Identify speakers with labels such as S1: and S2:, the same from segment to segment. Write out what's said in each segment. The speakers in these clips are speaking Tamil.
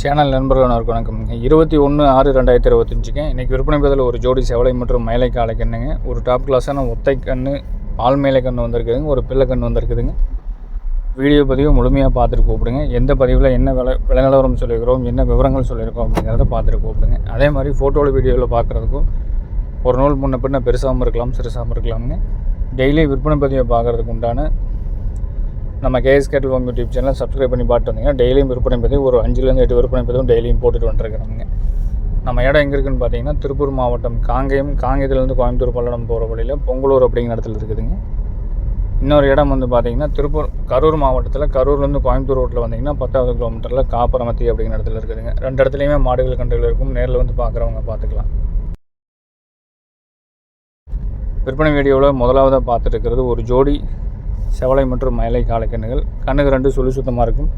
S1: சேனல் நண்பர்கள் அனைவருக்கும் வணக்கம். இருபத்தி ஒன்று ஆறு ரெண்டாயிரத்தி இருபத்தஞ்சுக்கு இன்றைக்கி விற்பனை பதில் ஒரு ஜோடி செவலை மற்றும் மேலை காலை கண்ணுங்க. ஒரு டாப் கிளாஸான ஒத்தை கன்று ஆள் மேலை கன்று வந்திருக்குதுங்க. ஒரு பிள்ளை கன்று வந்திருக்குதுங்க. வீடியோ பதிவு முழுமையாக பார்த்துட்டு கூப்பிடுங்க. எந்த பதிவில் என்ன விலை விலை நிலவரம் சொல்லியிருக்கிறோம் என்ன விவரங்கள் சொல்லியிருக்கோம் அப்படிங்கிறத பார்த்துட்டு கூப்பிடுங்க. அதே மாதிரி ஃபோட்டோவில் வீடியோவில் பார்க்குறதுக்கும் ஒரு நூல் முன்ன பின்ன பெருசாகவும் இருக்கலாம் சிறுசாகவும் இருக்கலாமுங்க. டெய்லி விற்பனை பதிவை பார்க்குறதுக்கு உண்டான நம்ம கேஎஸ் கேட்டல் ஹோம் யூடியூப் சேனல் சப்ஸ்கிரைப் பண்ணி பார்த்து வந்தீங்கன்னா டெய்லியும் விற்பனை பற்றி ஒரு அஞ்சுலேருந்து எட்டு விற்பனை பற்றியும் டெய்லியும் போட்டுட்டு வந்துருக்கிறோங்க நம்ம இடம் எங்கே இருக்குன்னு பார்த்தீங்கன்னா திருப்பூர் மாவட்டம் காங்கேயம். காங்கேயத்துலேருந்து கோயம்புத்தூர் பல்லடம் போகிற வழியில் பொங்கலூர் அப்படிங்கிற இடத்துல இருக்குதுங்க. இன்னொரு இடம் வந்து பார்த்தீங்கன்னா திருப்பூர் கரூர் மாவட்டத்தில் கரூர்லேருந்து கோயம்புத்தூர் ரோட்டில் வந்தீங்கன்னா பத்தாவது கிலோமீட்டரில் காப்பரமத்தி அப்படிங்கிற இடத்துல இருக்குதுங்க. ரெண்டு இடத்துலையுமே மாடுகள் கன்றுகள் இருக்கும். நேரில் வந்து பார்க்குறவங்க பார்த்துக்கலாம். விற்பனை வீடியோவில் முதலாவதாக பார்த்துட்டு இருக்கிறது ஒரு ஜோடி செவலை மற்றும் மயிலை காலக்கண்ணுகள். கண்ணுக்கு ரெண்டு சுழி சுத்தமாக இருக்கும்.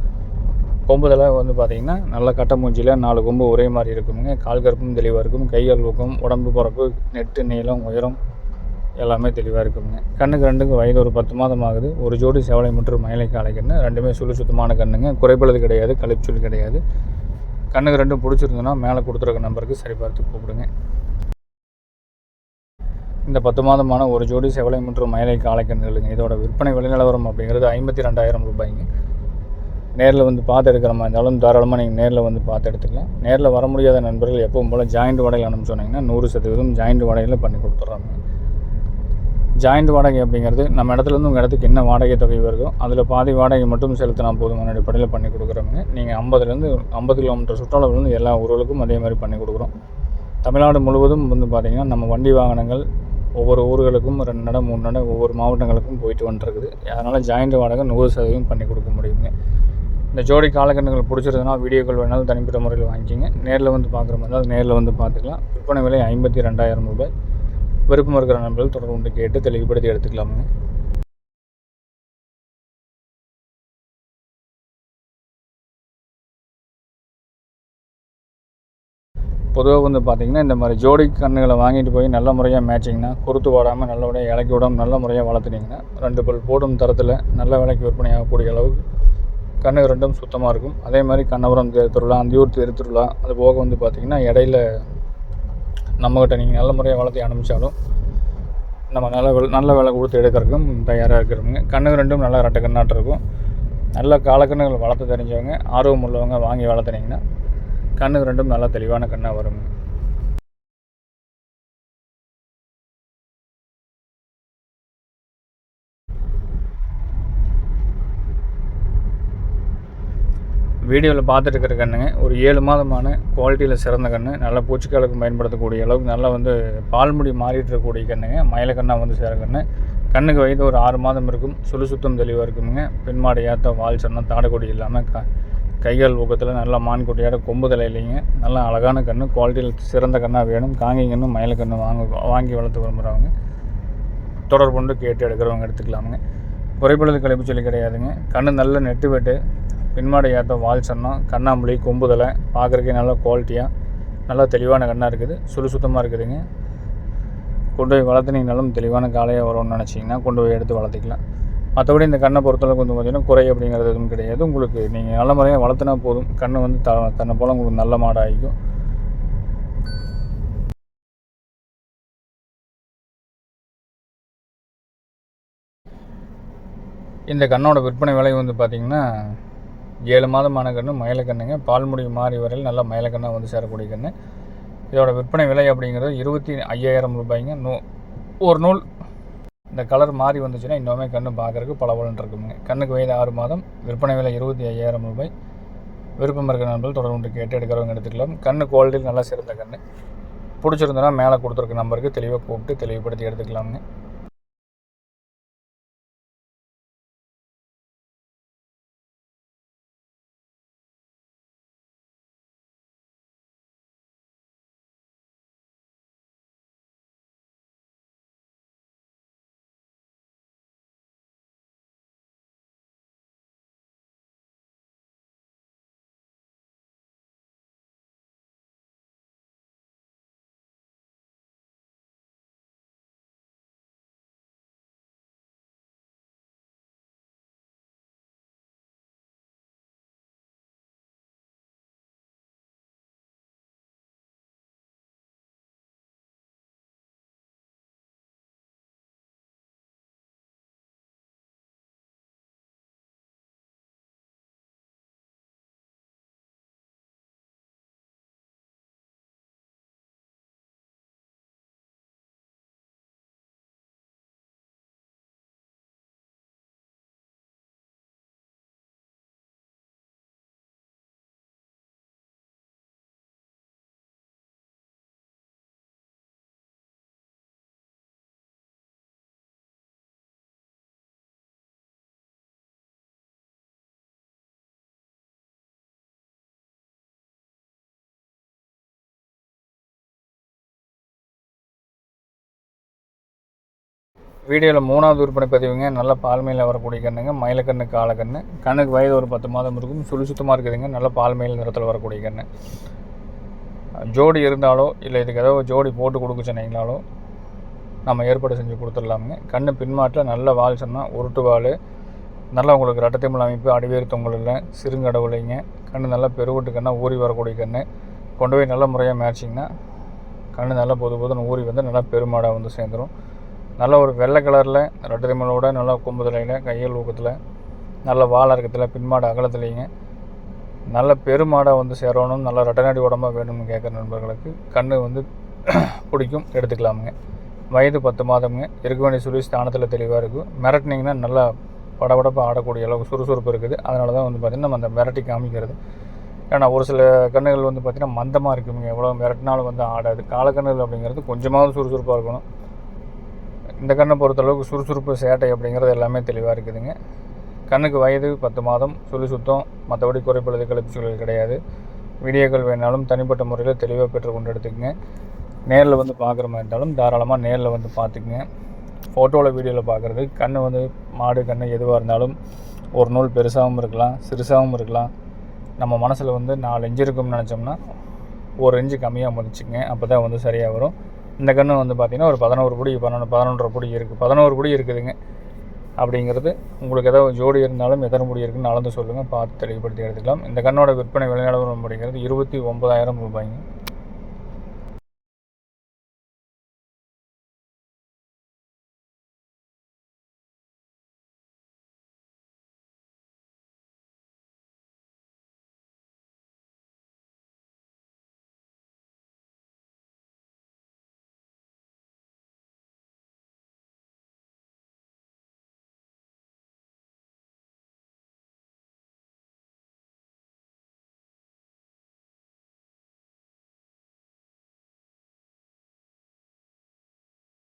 S1: கொம்புதெல்லாம் வந்து பார்த்திங்கன்னா நல்ல கட்ட மூஞ்சியில் நாலு கொம்பு ஒரே மாதிரி இருக்குங்க. கால் கருப்பும் தெளிவாக இருக்கும். கைகள் ஊக்கம் உடம்பு பிறப்பு நெட்டு நீளம் உயரம் எல்லாமே தெளிவாக இருக்குங்க. கண்ணுக்கு ரெண்டுக்கு வயது ஒரு பத்து மாதம் ஆகுது. ஒரு ஜோடி செவலை மற்றும் மயிலை காலைக்கண்ணு. ரெண்டுமே சுழி சுத்தமான கண்ணுங்க. குறைபடுது கிடையாது கழிப்புச்சொல் கிடையாது. கண்ணுக்கு ரெண்டும் பிடிச்சிருந்ததுன்னா மேலே கொடுத்துருக்க நம்பருக்கு சரி பார்த்து கூப்பிடுங்க. இந்த பத்து மாதமான ஒரு ஜோடி செவலை மற்றும் மயிலை காலைக்கண்களுங்க இதோட விற்பனை விலைநிலவரம் அப்படிங்கிறது ஐம்பத்தி ரெண்டாயிரம் ரூபாய்ங்க. நேரில் வந்து பார்த்து எடுக்கிற மாதிரி இருந்தாலும் தாராளமாக நீங்கள் நேரில் வந்து பார்த்து எடுத்துக்கலாம். நேரில் வர முடியாத நண்பர்கள் எப்பவும் போல் ஜாயிண்ட் வாடகை அனுப்பிச்சோன்னீங்கன்னா நூறு சதவீதம் ஜாயிண்ட் வாடகையில் பண்ணி கொடுத்துட்றாங்க ஜாயிண்ட் வாடகை அப்படிங்கிறது நம்ம இடத்துலேருந்து உங்கள் இடத்துக்கு என்ன வாடகை தொகை வருதோ அதில் பாதி வாடகை மட்டும் செலுத்தினா போதுமான அடிப்படையில் பண்ணி கொடுக்குறோங்க நீங்கள் ஐம்பதுலேருந்து ஐம்பது கிலோமீட்டர் சுற்றளவுலேருந்து எல்லா ஊர்களுக்கும் அதே மாதிரி பண்ணி கொடுக்குறோம். தமிழ்நாடு முழுவதும் வந்து பார்த்திங்கன்னா நம்ம வண்டி வாகனங்கள் ஒவ்வொரு ஊர்களுக்கும் ரெண்டு நடம் மூணு நடம் ஒவ்வொரு மாவட்டங்களுக்கும் போயிட்டு வந்துருக்குது. அதனால் ஜாயிண்ட் வாடகை நூறு சதவீதம் பண்ணி கொடுக்க முடியுங்க. இந்த ஜோடி காலக்கண்ணுகள் பிடிச்சிருந்தனா வீடியோக்கள் வேணாலும் தனிப்பட்ட முறையில் வாங்கிக்கிங்க. நேரில் வந்து பார்க்குற மாதிரி இருந்தால் நேரில் வந்து பார்த்துக்கலாம். விற்பனை விலை ஐம்பத்தி ரெண்டாயிரம் ரூபாய். விருப்பம் இருக்கிற நண்பர்கள் தொடர்பு கொண்டு கேட்டு தெளிவுபடுத்தி எடுத்துக்கலாமுங்க. பொதுவாக வந்து பார்த்திங்கன்னா இந்த மாதிரி ஜோடி கண்ணுகளை வாங்கிட்டு போய் நல்ல முறையாக மேட்சிங்னா குறுத்து வாடாமல் நல்லபடியாக இலக்கி விடாமல் நல்ல முறையாக வளர்த்துனீங்கன்னா ரெண்டு பல் போடும் தரத்தில் நல்ல விலைக்கு விற்பனை ஆகக்கூடிய அளவுக்கு கண்ணு ரெண்டும் சுத்தமாக இருக்கும். அதே மாதிரி கண்ணபுரம் தேர் திருவிழா அந்தியூர் தேர் திருவிழா அது போக வந்து பார்த்திங்கன்னா இடையில நம்மக்கிட்ட நீங்கள் நல்ல முறையாக வளர்த்தி அனுப்பிச்சாலும் நம்ம நல்ல நல்ல விலை கொடுத்து எடுக்கிறதுக்கும் தயாராக இருக்கிறவங்க. கண்ணு ரெண்டும் நல்லா ரெட்டை கண்ணாட்டு இருக்கும். நல்ல காலக்கண்ணுகள் வளர்த்து தெரிஞ்சவங்க ஆர்வம் உள்ளவங்க வாங்கி வளர்த்துனீங்கன்னா கண்ணு ரெண்டும் நல்லா தெளிவான கண்ணாக வரும். வீடியோவில் பார்த்துட்டு இருக்கிற கண்ணுங்க ஒரு ஏழு மாதமான குவாலிட்டியில் சிறந்த கன்று நல்லா பூச்சிக்காலுக்கு பயன்படுத்தக்கூடிய அளவுக்கு நல்லா வந்து பால்முடி மாறிட்டு இருக்கக்கூடிய கண்ணுங்க மயிலக்கண்ணாக வந்து சேர கண்ணு. கண்ணுக்கு வயது ஒரு ஆறு மாதம் இருக்கும் சுழு சுத்தம் தெளிவாக இருக்குமுங்க. பின்மாடு ஏற்ற வால் சொன்னால் தாடக்கொடி இல்லாமல் க கைகால் ஊக்கத்தில் நல்லா மான் குட்டியோட கொம்பு தலையிலைங்க. நல்லா அழகான கன்று குவாலிட்டியில் சிறந்த கண்ணாக வேணும். காங்கி கன்று மயில கன்று வாங்க வாங்கி வளர்த்து விரும்புகிறவங்க தொடர்பு கொண்டு கேட்டு எடுக்கிறவங்க எடுத்துக்கலாமுங்க. குறைபடுறது கழிப்பு சொல்லி கிடையாதுங்க. கண்ணு நல்ல நெட்டு வெட்டு பின்மாடை ஏற்ற வால் சொன்னோம் கண்ணாம்புலி கொம்புதலை பார்க்குறக்கே நல்லா குவாலிட்டியாக நல்லா தெளிவான கண்ணாக இருக்குது. சுறுசுத்தமாக இருக்குதுங்க. கொண்டு போய் வளர்த்துனீங்கனாலும் தெளிவான காலையாக வரும்னு நினச்சிங்கன்னா கொண்டு போய் எடுத்து வளர்த்திக்கலாம். மற்றபடி இந்த கண்ணை பொறுத்தளவுக்கு வந்து பார்த்திங்கன்னா குறை அப்படிங்கிறது எதுவும் கிடையாது. உங்களுக்கு நீங்கள் நல்ல முறையாக வளர்த்துனா போதும். கண்ணு வந்து த தன்னை போல் உங்களுக்கு நல்ல மாடு ஆகிக்கும் இந்த கண்ணோட விற்பனை விலை வந்து பார்த்திங்கன்னா ஏழு மாதமான கன்று மயிலக்கண்ணுங்க. பால்முடி மாறி வரையில் நல்ல மயிலக்கண்ணாக வந்து சேரக்கூடிய கன்று இதோட விற்பனை விலை அப்படிங்கிறது இருபத்தி ஐயாயிரம் ரூபாய்ங்க. நூ ஒரு நூல் இந்த கலர் மாறி வந்துச்சுன்னா இன்னுமே கண்ணு பார்க்குறதுக்கு பளபளன்னு இருக்குங்க கண்ணுக்கு வயது ஆறு மாதம் விற்பனை விலை இருபத்தி ஐயாயிரம் ரூபாய். விருப்பம் இருக்கிற நண்பர்கள் தொடர்பு கேட்டு எடுக்கிறவங்க எடுத்துக்கலாம். கண்ணு குவாலிட்டியில் நல்லா சிறந்த கண்ணு. பிடிச்சிருந்தனா மேலே கொடுத்துருக்க நம்பருக்கு தெளிவாக கூப்பிட்டு தெளிவுபடுத்தி எடுத்துக்கலாமுங்க வீடியோவில் மூணாவது விற்பனை பதிவுங்க. நல்ல பால்மையில் வரக்கூடிய கண்ணுங்க. மயிலக்கண்ணு காலக்கண்ணு. கண்ணுக்கு வயது ஒரு பத்து மாதம் இருக்கும். சுழி சுத்தமாக இருக்குதுங்க. நல்ல பால்மையில் நிறத்தில் வரக்கூடிய கண்ணு. ஜோடி இருந்தாலோ இல்லை இதுக்கு ஏதோ ஜோடி போட்டு கொடுக்க சொன்னீங்களாலோ நம்ம ஏற்பாடு செஞ்சு கொடுத்துடலாமுங்க. கண்ணு பின்மாட்டில் நல்ல வால் சொன்னால் உருட்டு வால். நல்லா உங்களுக்கு ரட்டத்திமல் அமைப்பு அடிவேறு தொங்கல் இல்லை சிறுங்கடவுளைங்க. கண்ணு நல்லா பெருவட்டு கண்ணாக ஊறி வரக்கூடிய கண்ணு. கொண்டு போய் நல்ல முறையாக மேய்ச்சிங்கன்னா கண்ணு நல்லா பொது பொதுன்னு ஊறி வந்து நல்லா பெருமாடாக வந்து சேர்ந்துடும் நல்ல ஒரு வெள்ளை கலரில் ரெட்டதிமலோட நல்லா நல்ல தலையில் கையில் ஊக்கத்தில் நல்ல வாழை இருக்கத்தில் பின்மாடு அகலத்துலேங்க நல்ல பெருமாடாக வந்து சேரணும் நல்ல ரெட்டநாடி உடம்பாக வேணும்னு கேட்குற நண்பர்களுக்கு கண் வந்து பிடிக்கும் எடுத்துக்கலாமுங்க. வயது பத்து மாதமுங்க. இருக்க வேண்டிய சுழி ஸ்தானத்தில் தெளிவாக இருக்கும். மிரட்டினிங்கன்னா நல்லா படபடப்பாக ஆடக்கூடிய அளவுக்கு சுறுசுறுப்பு இருக்குது. அதனால தான் வந்து பார்த்திங்கன்னா நம்ம அந்த மிரட்டி காமிக்கிறது. ஏன்னா ஒரு சில கண்ணுகள் வந்து பார்த்திங்கன்னா மந்தமாக இருக்குங்க. எவ்வளோ மிரட்டினாலும் வந்து ஆடாது. காலக்கண்ணுகள் அப்படிங்கிறது கொஞ்சமாவது சுறுசுறுப்பாக இருக்கணும். இந்த கண்ணை பொறுத்தளவுக்கு சுறுசுறுப்பு சேட்டை அப்படிங்கிறது எல்லாமே தெளிவாக இருக்குதுங்க. கண்ணுக்கு வயது பத்து மாதம் சுழி சுத்தம் மற்றபடி குறைப்பழுது கழிப்புகள் கிடையாது. வீடியோக்கள் வேணாலும் தனிப்பட்ட முறையில் தெளிவாக பெற்றுக்கொண்டு எடுத்துக்கங்க. நேரில் வந்து பார்க்குற மாதிரி இருந்தாலும் தாராளமாக நேரில் வந்து பார்த்துக்குங்க ஃபோட்டோவில் வீடியோவில் பார்க்குறது கண் வந்து மாடு கண் எதுவாக இருந்தாலும் ஒரு நூல் பெருசாகவும் இருக்கலாம் சிறுசாகவும் இருக்கலாம். நம்ம மனசில் வந்து நாலு இன்ச்சு இருக்கும்னு நினச்சோம்னா ஒரு இன்ச்சு கம்மியாக மதிச்சுங்க அப்போ தான் வந்து சரியாக வரும். இந்த கன்று வந்து பார்த்திங்கன்னா ஒரு பதினோரு பிடி பன்னெண்டு பதினொன்றரை பிடி இருக்குது பதினோரு பிடி இருக்குதுங்க. அப்படிங்கிறது உங்களுக்கு ஏதாவது ஜோடி இருந்தாலும் எத்தனை முடி இருக்குன்னு அளந்து சொல்லுங்கள் பார்த்து தெளிவுபடுத்தி எடுத்துக்கலாம். இந்த கண்ணோட விற்பனை விலைநிலவரம் அப்படிங்கிறது இருபத்தி ஒன்பதாயிரம் ரூபாய்ங்க.